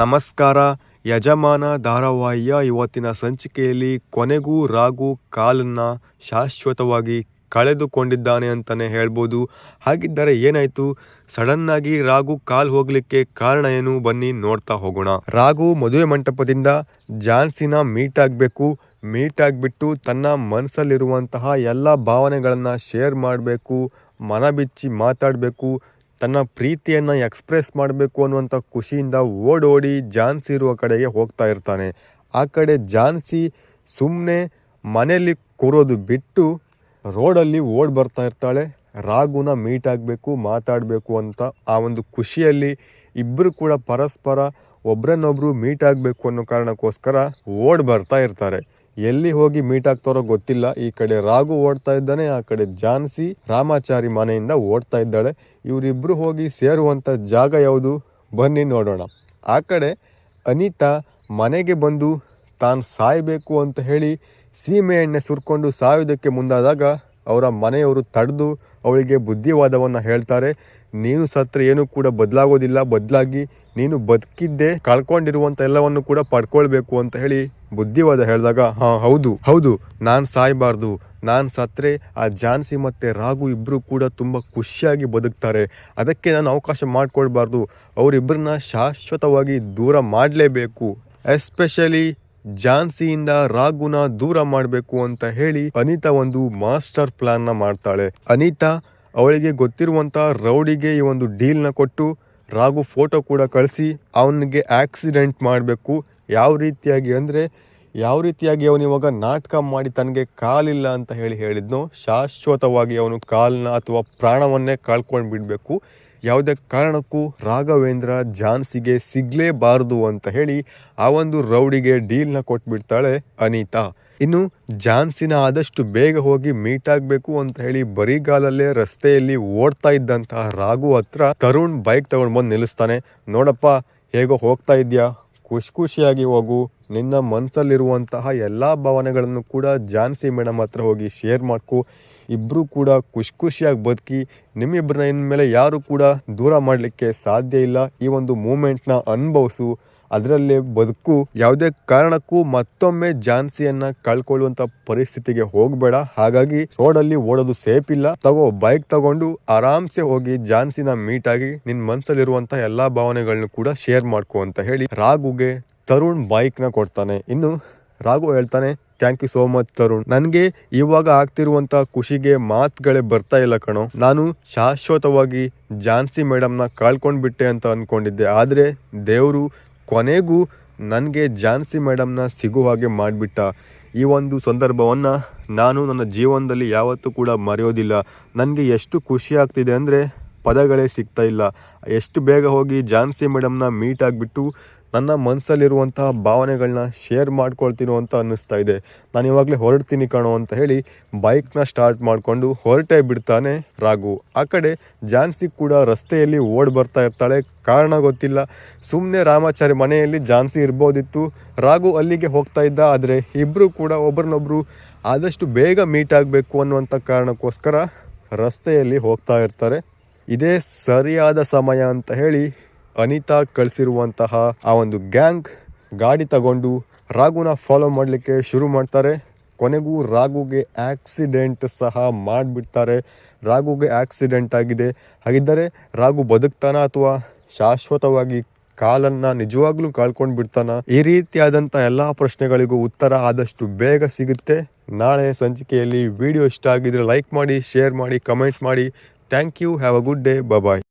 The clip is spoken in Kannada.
ನಮಸ್ಕಾರ. ಯಜಮಾನ ಧಾರಾವಾಹಿಯ ಇವತ್ತಿನ ಸಂಚಿಕೆಯಲ್ಲಿ ಕೊನೆಗೂ ರಾಗು ಕಾಲನ್ನ ಶಾಶ್ವತವಾಗಿ ಕಳೆದುಕೊಂಡಿದ್ದಾನೆ ಅಂತಲೇ ಹೇಳ್ಬೋದು. ಹಾಗಿದ್ದರೆ ಏನಾಯಿತು? ಸಡನ್ನಾಗಿ ರಾಘು ಕಾಲ್ ಹೋಗಲಿಕ್ಕೆ ಕಾರಣ ಏನು? ಬನ್ನಿ ನೋಡ್ತಾ ಹೋಗೋಣ. ರಾಘು ಮದುವೆ ಮಂಟಪದಿಂದ ಜಾನ್ಸಿನ ಮೀಟ್ ಆಗಬೇಕು. ಮೀಟ್ ಆಗಿಬಿಟ್ಟು ತನ್ನ ಮನಸ್ಸಲ್ಲಿರುವಂತಹ ಎಲ್ಲ ಭಾವನೆಗಳನ್ನು ಶೇರ್ ಮಾಡಬೇಕು. ಮನ ಬಿಚ್ಚಿ ಮಾತಾಡಬೇಕು. ತನ್ನ ಪ್ರೀತಿಯನ್ನು ಎಕ್ಸ್ಪ್ರೆಸ್ ಮಾಡಬೇಕು ಅನ್ನುವಂಥ ಖುಷಿಯಿಂದ ಓಡೋಡಿ ಜಾನ್ಸಿ ಇರುವ ಕಡೆಗೆ ಹೋಗ್ತಾ ಇರ್ತಾನೆ. ಆ ಕಡೆ ಜಾನ್ಸಿ ಸುಮ್ಮನೆ ಮನೆಯಲ್ಲಿ ಕೂರೋದು ಬಿಟ್ಟು ರೋಡಲ್ಲಿ ಓಡ್ ಬರ್ತಾ ಇರ್ತಾಳೆ. ರಾಗುನ ಮೀಟ್ ಆಗಬೇಕು, ಮಾತಾಡಬೇಕು ಅಂತ ಆ ಒಂದು ಖುಷಿಯಲ್ಲಿ ಇಬ್ಬರು ಕೂಡ ಪರಸ್ಪರ ಒಬ್ರನ್ನೊಬ್ರು ಮೀಟ್ ಆಗಬೇಕು ಅನ್ನೋ ಕಾರಣಕ್ಕೋಸ್ಕರ ಓಡ್ ಬರ್ತಾ ಇರ್ತಾರೆ. ಎಲ್ಲಿ ಹೋಗಿ ಮೀಟ್ ಆಗ್ತಾರೋ ಗೊತ್ತಿಲ್ಲ. ಈ ಕಡೆ ರಾಘು ಓಡ್ತಾ ಇದ್ದಾನೆ, ಆ ಕಡೆ ಜಾನ್ಸಿ ರಾಮಾಚಾರಿ ಮನೆಯಿಂದ ಓಡ್ತಾ ಇದ್ದಾಳೆ. ಇವರಿಬ್ಬರು ಹೋಗಿ ಸೇರುವಂಥ ಜಾಗ ಯಾವುದು? ಬನ್ನಿ ನೋಡೋಣ. ಆ ಕಡೆ ಅನಿತಾ ಮನೆಗೆ ಬಂದು ತಾನು ಸಾಯಬೇಕು ಅಂತ ಹೇಳಿ ಸೀಮೆ ಎಣ್ಣೆ ಸುರ್ಕೊಂಡು ಸಾಯೋದಕ್ಕೆ ಮುಂದಾದಾಗ ಅವರ ಮನೆಯವರು ತಡೆದು ಅವಳಿಗೆ ಬುದ್ಧಿವಾದವನ್ನು ಹೇಳ್ತಾರೆ. ನೀನು ಸತ್ರ ಏನು ಕೂಡ ಬದಲಾಗೋದಿಲ್ಲ. ಬದಲಾಗಿ ನೀನು ಬದುಕಿದ್ದೆ ಕಳ್ಕೊಂಡಿರುವಂಥ ಎಲ್ಲವನ್ನು ಕೂಡ ಪಡ್ಕೊಳ್ಬೇಕು ಅಂತ ಹೇಳಿ ಬುದ್ಧಿವಾದ ಹೇಳಿದಾಗ, ಹಾಂ, ಹೌದು ಹೌದು, ನಾನು ಸಾಯಬಾರ್ದು. ನಾನು ಸತ್ರೆ, ಆ ಜಾನ್ಸಿ ಮತ್ತು ರಾಘು ಇಬ್ಬರು ಕೂಡ ತುಂಬ ಖುಷಿಯಾಗಿ ಬದುಕ್ತಾರೆ. ಅದಕ್ಕೆ ನಾನು ಅವಕಾಶ ಮಾಡಿಕೊಳ್ಬಾರ್ದು. ಅವರಿಬ್ಬರನ್ನ ಶಾಶ್ವತವಾಗಿ ದೂರ ಮಾಡಲೇಬೇಕು. ಎಸ್ಪೆಷಲಿ ಜಾನ್ಸಿಯಿಂದ ರಾಗುನ ದೂರ ಮಾಡಬೇಕು ಅಂತ ಹೇಳಿ ಅನಿತಾ ಒಂದು ಮಾಸ್ಟರ್ ಪ್ಲಾನ್ನ ಮಾಡ್ತಾಳೆ. ಅನಿತಾ ಅವಳಿಗೆ ಗೊತ್ತಿರುವಂತ ರೌಡಿಗೆ ಈ ಒಂದು ಡೀಲ್ನ ಕೊಟ್ಟು ರಾಗು ಫೋಟೋ ಕೂಡ ಕಳಿಸಿ ಅವನಿಗೆ ಆಕ್ಸಿಡೆಂಟ್ ಮಾಡಬೇಕು. ಯಾವ ರೀತಿಯಾಗಿ ಅಂದರೆ ಯಾವ ರೀತಿಯಾಗಿ ಅವನು ಇವಾಗ ನಾಟಕ ಮಾಡಿ ತನಗೆ ಕಾಲಿಲ್ಲ ಅಂತ ಹೇಳಿ ಹೇಳಿದ್ನೋ ಶಾಶ್ವತವಾಗಿ ಅವನು ಕಾಲನ್ನ ಅಥವಾ ಪ್ರಾಣವನ್ನೇ ಕಳ್ಕೊಂಡು ಬಿಡಬೇಕು ಯಾವುದೇ ಕಾರಣಕ್ಕೂ ರಾಘವೇಂದ್ರ ಜಾನ್ಸಿಗೆ ಸಿಗ್ಲೇಬಾರದು ಅಂತ ಹೇಳಿ ಆ ಒಂದು ರೌಡಿಗೆ ಡೀಲ್ನ ಕೊಟ್ಬಿಡ್ತಾಳೆ ಅನಿತಾ. ಇನ್ನು ಜಾನ್ಸಿನ ಆದಷ್ಟು ಬೇಗ ಹೋಗಿ ಮೀಟ್ ಆಗಬೇಕು ಅಂತ ಹೇಳಿ ಬರಿಗಾಲಲ್ಲೇ ರಸ್ತೆಯಲ್ಲಿ ಓಡ್ತಾ ಇದ್ದಂತಹ ರಾಘು ಹತ್ರ ತರುಣ್ ಬೈಕ್ ತಗೊಂಡು ಬಂದು ನಿಲ್ಲಿಸ್ತಾನೆ. ನೋಡಪ್ಪ, ಹೇಗೋ ಹೋಗ್ತಾ ಇದೆಯಾ? ಖುಷಿ ಖುಷಿಯಾಗಿ ಹೋಗು. ನಿನ್ನ ಮನಸ್ಸಲ್ಲಿರುವಂತಹ ಎಲ್ಲ ಭಾವನೆಗಳನ್ನು ಕೂಡ ಜಾನ್ಸಿ ಮೇಡಮ್ ಹತ್ರ ಹೋಗಿ ಶೇರ್ ಮಾಡ್ಕೊ. ಇಬ್ಬರು ಕೂಡ ಖುಷಿ ಖುಷಿಯಾಗಿ ಬದುಕಿ ನಿಮ್ಮಿಬ್ಬರನ್ನ ಇನ್ಮೇಲೆ ಯಾರು ಕೂಡ ದೂರ ಮಾಡಲಿಕ್ಕೆ ಸಾಧ್ಯ ಇಲ್ಲ. ಈ ಒಂದು ಮೂಮೆಂಟ್ನ ಅನುಭವಿಸು, ಅದರಲ್ಲೇ ಬದುಕು. ಯಾವುದೇ ಕಾರಣಕ್ಕೂ ಮತ್ತೊಮ್ಮೆ ಜಾನ್ಸಿಯನ್ನ ಕಳ್ಕೊಳ್ಳುವಂತ ಪರಿಸ್ಥಿತಿಗೆ ಹೋಗಬೇಡ. ಹಾಗಾಗಿ ರೋಡಲ್ಲಿ ಓಡೋದು ಸೇಫ್ ಇಲ್ಲ. ತಗೋ ಬೈಕ್ ತಗೊಂಡು ಆರಾಮ್ಸೆ ಹೋಗಿ ಜಾನ್ಸಿನ ಮೀಟ್ ಆಗಿ ನಿನ್ ಮನಸ್ಸಲ್ಲಿರುವಂತಹ ಎಲ್ಲಾ ಭಾವನೆಗಳನ್ನು ಕೂಡ ಶೇರ್ ಮಾಡ್ಕೋ ಅಂತ ಹೇಳಿ ರಾಘುಗೆ ತರುಣ್ ಬೈಕ್ನ ಕೊಡ್ತಾನೆ. ಇನ್ನು ರಾಘು ಹೇಳ್ತಾನೆ thank you so much Tarun. ನನಗೆ ಇವಾಗ ಆಗ್ತಿರುವಂತ ಖುಷಿಗೆ ಮಾತುಗಳೇ ಬರ್ತಾ ಇಲ್ಲ ಕಣೋ. ನಾನು ಶಾಶ್ವತವಾಗಿ ಜಾನ್ಸಿ ಮೇಡಮ್ನ ಕಳ್ಕೊಂಡ್ಬಿಟ್ಟೆ ಅಂತ ಅನ್ಕೊಂಡಿದ್ದೆ. ಆದರೆ ದೇವರು ಕೊನೆಗೂ ನನಗೆ ಜಾನ್ಸಿ ಮೇಡಮ್ನ ಸಿಗುವ ಹಾಗೆ ಮಾಡಿಬಿಟ್ಟ. ಈ ಒಂದು ಸಂದರ್ಭವನ್ನು ನಾನು ನನ್ನ ಜೀವನದಲ್ಲಿ ಯಾವತ್ತೂ ಕೂಡ ಮರೆಯೋದಿಲ್ಲ. ನನಗೆ ಎಷ್ಟು ಖುಷಿ ಆಗ್ತಿದೆ ಅಂದರೆ ಪದಗಳೇ ಸಿಗ್ತಾ ಇಲ್ಲ. ಎಷ್ಟು ಬೇಗ ಹೋಗಿ ಜಾನ್ಸಿ ಮೇಡಮ್ನ ಮೀಟ್ ಆಗಿಬಿಟ್ಟು ನನ್ನ ಮನಸ್ಸಲ್ಲಿರುವಂತಹ ಭಾವನೆಗಳನ್ನ ಶೇರ್ ಮಾಡ್ಕೊಳ್ತೀನೋ ಅಂತ ಅನ್ನಿಸ್ತಾ ಇದೆ. ನಾನು ಇವಾಗಲೇ ಹೊರಡ್ತೀನಿ ಕಣೋ ಅಂತ ಹೇಳಿ ಬೈಕ್ನ ಸ್ಟಾರ್ಟ್ ಮಾಡಿಕೊಂಡು ಹೊರಟೇ ಬಿಡ್ತಾನೆ ರಾಘು. ಆ ಕಡೆ ಜಾನ್ಸಿ ಕೂಡ ರಸ್ತೆಯಲ್ಲಿ ಓಡ್ ಬರ್ತಾ ಇರ್ತಾಳೆ. ಕಾರಣ ಗೊತ್ತಿಲ್ಲ. ಸುಮ್ಮನೆ ರಾಮಾಚಾರಿ ಮನೆಯಲ್ಲಿ ಜಾನ್ಸಿ ಇರ್ಬೋದಿತ್ತು. ರಾಘು ಅಲ್ಲಿಗೆ ಹೋಗ್ತಾ ಇದ್ದ. ಆದರೆ ಇಬ್ಬರು ಕೂಡ ಒಬ್ರನ್ನೊಬ್ರು ಆದಷ್ಟು ಬೇಗ ಮೀಟ್ ಆಗಬೇಕು ಅನ್ನುವಂಥ ಕಾರಣಕ್ಕೋಸ್ಕರ ರಸ್ತೆಯಲ್ಲಿ ಹೋಗ್ತಾ ಇರ್ತಾರೆ. ಇದೇ ಸರಿಯಾದ ಸಮಯ ಅಂತ ಹೇಳಿ ಅನಿತಾ ಕಳಿಸಿರುವಂತಹ ಆ ಒಂದು ಗ್ಯಾಂಗ್ ಗಾಡಿ ತಗೊಂಡು ರಾಘುನ ಫಾಲೋ ಮಾಡಲಿಕ್ಕೆ ಶುರು ಮಾಡ್ತಾರೆ. ಕೊನೆಗೂ ರಾಘುಗೆ ಆಕ್ಸಿಡೆಂಟ್ ಸಹ ಮಾಡಿಬಿಡ್ತಾರೆ. ರಾಘುಗೆ ಆಕ್ಸಿಡೆಂಟ್ ಆಗಿದೆ. ಹಾಗಿದ್ದರೆ ರಾಘು ಬದುಕ್ತಾನ ಅಥವಾ ಶಾಶ್ವತವಾಗಿ ಕಾಲನ್ನ ನಿಜವಾಗ್ಲೂ ಕಳ್ಕೊಂಡು ಬಿಡ್ತಾನ? ಈ ರೀತಿಯಾದಂಥ ಎಲ್ಲ ಪ್ರಶ್ನೆಗಳಿಗೂ ಉತ್ತರ ಆದಷ್ಟು ಬೇಗ ಸಿಗುತ್ತೆ. ನಾಳೆ ಸಂಚಿಕೆಯಲ್ಲಿ ವಿಡಿಯೋ ಇಷ್ಟ ಆಗಿದ್ರೆ ಲೈಕ್ ಮಾಡಿ ಶೇರ್ ಮಾಡಿ ಕಮೆಂಟ್ ಮಾಡಿ. Thank you have a good day bye